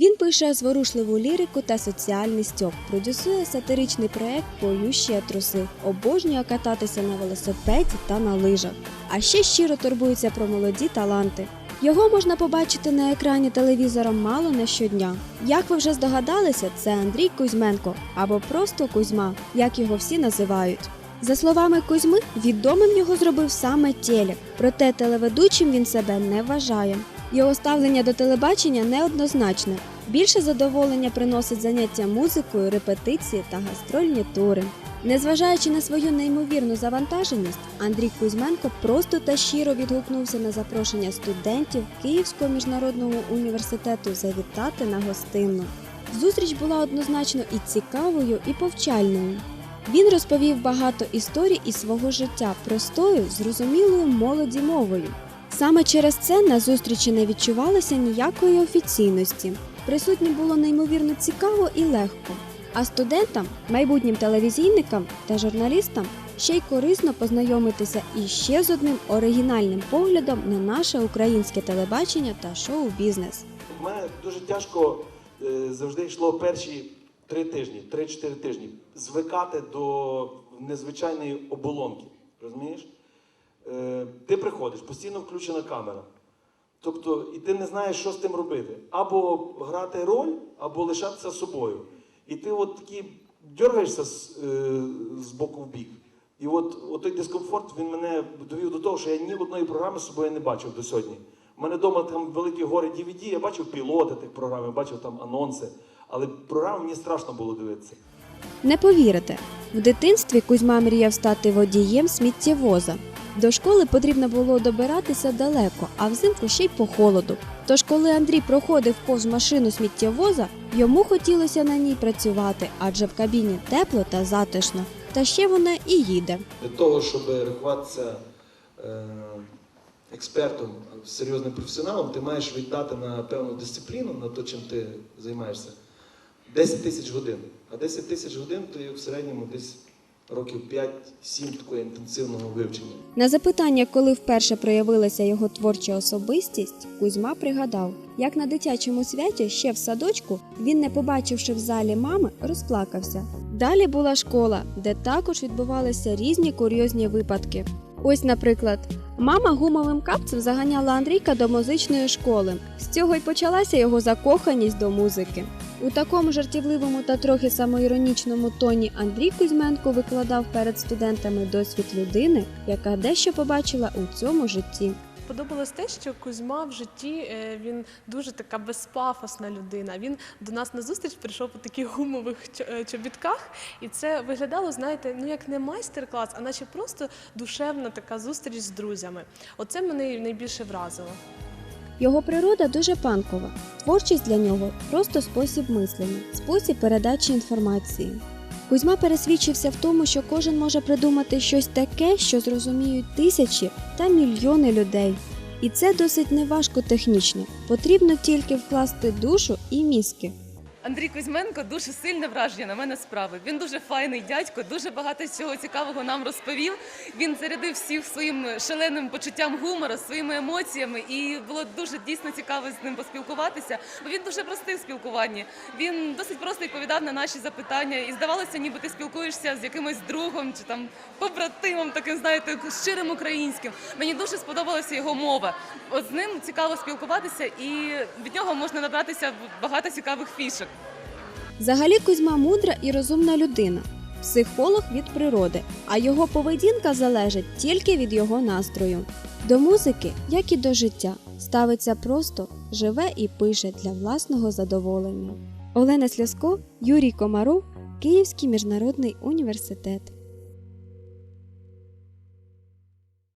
Він пише зворушливу лірику та соціальний стьоп, продюсує сатиричний проект Поющі труси, обожнює кататися на велосипеді та на лижах. А ще щиро турбується про молоді таланти. Його можна побачити на екрані телевізора мало не щодня. Як ви вже здогадалися, це Андрій Кузьменко або просто Кузьма, як його всі називають. За словами Кузьми, відомим його зробив саме телек, проте телеведучим він себе не вважає. Його ставлення до телебачення неоднозначне. Більше задоволення приносить заняття музикою, репетиції та гастрольні тури. Незважаючи на свою неймовірну завантаженість, Андрій Кузьменко просто та щиро відгукнувся на запрошення студентів Київського міжнародного університету завітати на гостинну. Зустріч була однозначно і цікавою, і повчальною. Він розповів багато історій із свого життя простою, зрозумілою молоді мовою. Саме через це на зустрічі не відчувалося ніякої офіційності. Присутнім було неймовірно цікаво і легко. А студентам, майбутнім телевізійникам та журналістам ще й корисно познайомитися іще з одним оригінальним поглядом на наше українське телебачення та шоу-бізнес. У мене дуже тяжко е, завжди йшло перші три тижні, три-чотири тижні звикати до незвичайної оболонки. Розумієш? Е, Ти приходиш, постійно включена камера. Тобто, і ти не знаєш, що з тим робити. Або грати роль, або лишатися собою. І ти от такий дергаєшся з, е, з боку в бік. І от, от той дискомфорт він мене довів до того, що я ні одної програми з собою не бачив до сьогодні. У мене вдома там великі гори DVD, я бачив пілоти тих програм, я бачив там анонси. Але програми мені страшно було дивитися. Не повірите, в дитинстві Кузьма мріяв стати водієм сміттєвоза. До школи потрібно було добиратися далеко, а взимку ще й по холоду. Тож, коли Андрій проходив повз машину сміттєвоза, йому хотілося на ній працювати, адже в кабіні тепло та затишно. Та ще вона і їде. Для того, щоб рахуватися е, експертом, серйозним професіоналом, ти маєш віддати на певну дисципліну, на те, чим ти займаєшся, 10 тисяч годин. А 10 тисяч годин то в середньому десь років 5-7 такого інтенсивного вивчення. На запитання, коли вперше проявилася його творча особистість, Кузьма пригадав, як на дитячому святі ще в садочку він, не побачивши в залі мами, розплакався. Далі була школа, де також відбувалися різні курйозні випадки. Ось, наприклад, мама гумовим капцем заганяла Андрійка до музичної школи. З цього й почалася його закоханість до музики. У такому жартівливому та трохи самоіронічному тоні Андрій Кузьменко викладав перед студентами досвід людини, яка дещо побачила у цьому житті. Подобалось те, що Кузьма в житті е, він дуже така безпафосна людина. Він до нас на зустріч прийшов у таких гумових е, чобітках, і це виглядало, знаєте, ну як не майстер-клас, а наче просто душевна така зустріч з друзями. Оце мене найбільше вразило. Його природа дуже панкова. Творчість для нього просто спосіб мислення, спосіб передачі інформації. Кузьма пересвідчився в тому, що кожен може придумати щось таке, що зрозуміють тисячі та мільйони людей. І це досить неважко технічно. Потрібно тільки вкласти душу і мізки. Андрій Кузьменко дуже сильне враження на мене справи. Він дуже файний дядько, дуже багато всього цікавого нам розповів. Він зарядив всіх своїм шаленим почуттям гумору, своїми емоціями, і було дуже дійсно цікаво з ним поспілкуватися. Бо він дуже простий в спілкуванні. Він досить просто відповідав на наші запитання, і здавалося, ніби ти спілкуєшся з якимось другом чи там побратимом, таким знаєте, щирим українським. Мені дуже сподобалася його мова. От з ним цікаво спілкуватися, і від нього можна набратися багато цікавих фішок. Взагалі Кузьма мудра і розумна людина, психолог від природи, а його поведінка залежить тільки від його настрою. До музики, як і до життя, ставиться просто, живе і пише для власного задоволення. Олена Сляско, Юрій Комаров, Київський міжнародний університет.